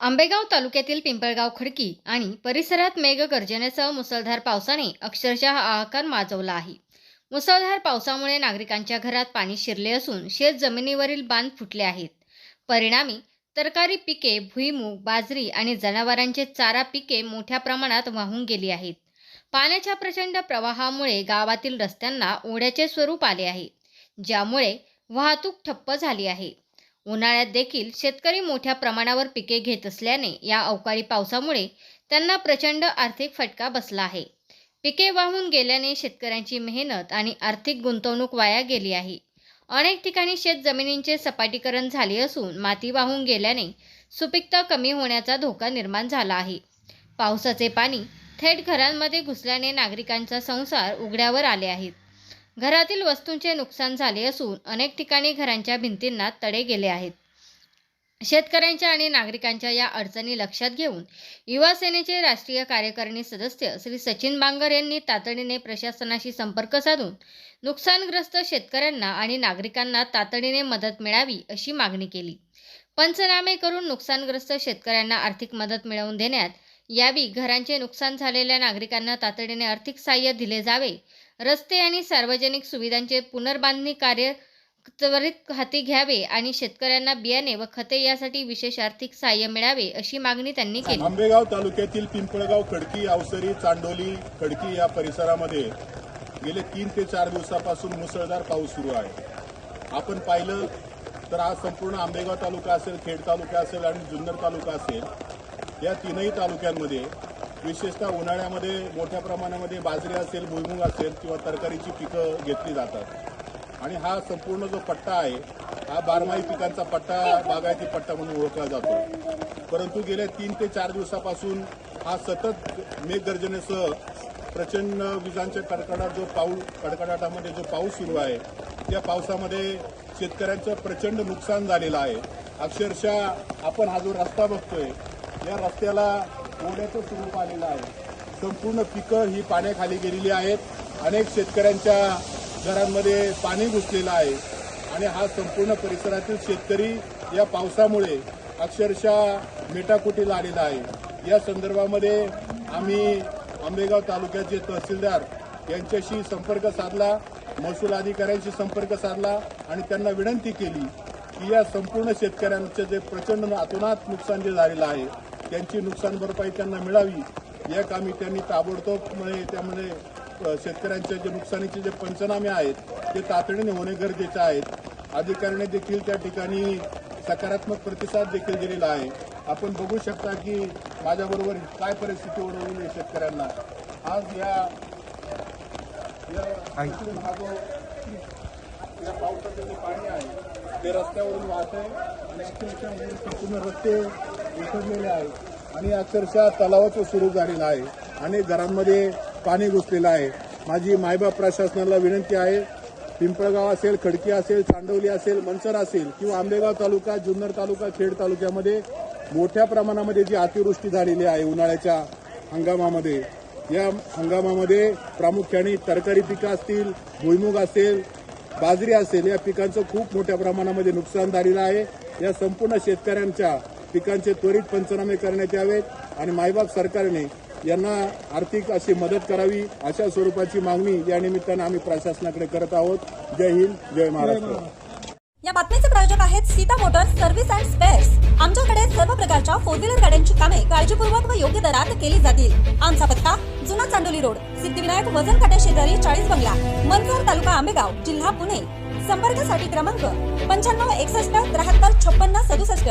आंबेगाव तालुक्यातील पिंपळगाव खडकी आणि परिसरात मेघगर्जनेसह मुसळधार पावसाने अक्षरशः हाहाकार माजवला आहे. मुसळधार पावसामुळे नागरिकांच्या घरात पाणी शिरले असून शेत जमिनीवरील बांध फुटले आहेत. परिणामी तरकारी पिके भुईमूग बाजरी आणि जनावरांचे चारा पिके मोठ्या प्रमाणात वाहून गेली आहेत. पाण्याच्या प्रचंड प्रवाहामुळे गावातील रस्त्यांना ओढ्याचे स्वरूप आले आहे ज्यामुळे वाहतूक ठप्प झाली आहे. उन्हाळ्यात देखील शेतकरी मोठ्या प्रमाणावर पिके घेत असल्याने या अवकाळी पावसामुळे त्यांना प्रचंड आर्थिक फटका बसला आहे. पिके वाहून गेल्याने शेतकऱ्यांची मेहनत आणि आर्थिक गुंतवणूक वाया गेली आहे. अनेक ठिकाणी शेत जमिनींचे सपाटीकरण झाले असून माती वाहून गेल्याने सुपीकता कमी होण्याचा धोका निर्माण झाला आहे. पावसाचे पाणी थेट घरांमध्ये घुसल्याने नागरिकांचा संसार उघड्यावर आले आहेत. घरातील वस्तूंचे नुकसान झाले असून अनेक ठिकाणी घरांच्या भिंतींना तडे गेले आहेत. शेतकऱ्यांच्या आणि नागरिकांच्या या अडचणी लक्षात घेऊन युवा सेनेचे राष्ट्रीय कार्यकारिणी सदस्य श्री सचिन बांगर यांनी तातडीने प्रशासनाशी संपर्क साधून नुकसानग्रस्त शेतकऱ्यांना आणि नागरिकांना तातडीने मदत मिळावी अशी मागणी केली. पंचनामे करून नुकसानग्रस्त शेतकऱ्यांना आर्थिक मदत मिळवून देण्यात यावी घरांचे नुकसान झालेल्या नागरिकांना तातडीने आर्थिक सहाय्य दिले जावे रस्ते आणि सार्वजनिक सुविधांचे पुनर्बांधणी कार्य त्वरित हाती घ्यावे आणि शेतकऱ्यांना बियाणे व खते यासाठी विशेष आर्थिक सहाय्य मिळावे अशी मागणी त्यांनी केली. आंबेगाव तालुक्यातील पिंपळगाव खडकी अवसरी चांडोली खडकी या परिसरामध्ये गेले तीन ते चार दिवसापासून मुसळधार पाऊस सुरू आहे. आपण पाहिलं तर आज संपूर्ण आंबेगाव तालुका असेल खेड तालुका असेल आणि जुन्नर तालुका असेल या तीनही तालुक्यांमध्ये विशेषतः उन्हाळ्यामध्ये मोठ्या प्रमाणामध्ये बाजरी असेल भुईमुग असेल किंवा तरकारीची पिकं घेतली जातात. आणि हा संपूर्ण जो पट्टा आहे हा बारमाही पिकांचा पट्टा बागायती पट्टा म्हणून ओळखला जातो. परंतु गेल्या तीन ते चार दिवसापासून हा सतत मेघगर्जनेसह प्रचंड विजांच्या कडकडाट जो पाऊस कडकडाटामध्ये जो पाऊस सुरू आहे त्या पावसामध्ये शेतकऱ्यांचं प्रचंड नुकसान झालेलं आहे. अक्षरशः आपण हा जो रस्ता बघतोय या रस्त्याला ओढ्याचं स्वरूप आलेलं आहे. संपूर्ण पिकं ही पाण्याखाली गेलेली आहेत. अनेक शेतकऱ्यांच्या घरांमध्ये पाणी घुसलेलं आहे. आणि हा संपूर्ण परिसरातील शेतकरी या पावसामुळे अक्षरशः मेटाकुटीला आलेला आहे. या संदर्भामध्ये आम्ही आंबेगाव तालुक्याचे तहसीलदार यांच्याशी संपर्क साधला महसूल अधिकाऱ्यांशी संपर्क साधला आणि त्यांना विनंती केली की या संपूर्ण शेतकऱ्यांचं जे प्रचंड अतोनात नुकसान जे झालेलं आहे त्यांची नुकसान भरपाई त्यांना मिळावी या कामी त्यांनी ताबडतोब म्हणजे त्यामध्ये शेतकऱ्यांचे जे नुकसानीचे जे पंचनामे आहेत ते तातडीने होणे गरजेचे आहेत. अधिकाऱ्याने देखील त्या ठिकाणी सकारात्मक प्रतिसाद देखील दिलेला आहे. आपण बघू शकता की माझ्याबरोबर काय परिस्थिती ओढवलेली आहे शेतकऱ्यांना. आज या या इकडून हा जो या पावसाचं जे पाणी आहे ते रस्त्यावरून वाहत आहे. आणि संपूर्ण रस्ते विसरलेले आहे. आणि अक्षरशः तलावाचं सुरू झालेलं आहे. आणि घरांमध्ये पाणी घुसलेलं आहे. माझी मायबाप प्रशासनाला विनंती आहे पिंपळगाव असेल खडकी असेल चांडवली असेल मनसर असेल किंवा आंबेगाव तालुका जुन्नर तालुका खेड तालुक्यामध्ये मोठ्या प्रमाणामध्ये जी अतिवृष्टी झालेली आहे उन्हाळ्याच्या हंगामामध्ये या हंगामामध्ये प्रामुख्याने तरकारी पिकं असतील भुईमुग असेल बाजरी असेल या पिकांचं खूप मोठ्या प्रमाणामध्ये नुकसान झालेलं आहे. या संपूर्ण शेतकऱ्यांच्या पिकांचे त्वरित पंचनामे करण्यात यावेत आणि मायबाप सरकारने यांना आर्थिक अशी मदत करावी अशा स्वरूपाची मागणी या निमित्तानं आम्ही प्रशासनाकडे करत आहोत. जय हिंद जय महाराष्ट्र. या बातमीचे प्रायोजक आहेत Sita motors service and spares. आमच्याकडे सर्व प्रकारच्या फोर व्हीलर गाड्यांची कामे काळजीपूर्वक व योग्य दरात केली जातील. आमचा पत्ता जुना चांडोली रोड सिद्धिविनायक वजन काट्या शेजारी चाळीस बंगला मनसर तालुका आंबेगाव जिल्हा पुणे. संपर्कासाठी क्रमांक पंच्याण्णव एकसष्ट त्र्याहत्तर छप्पन्न सदुसष्ट.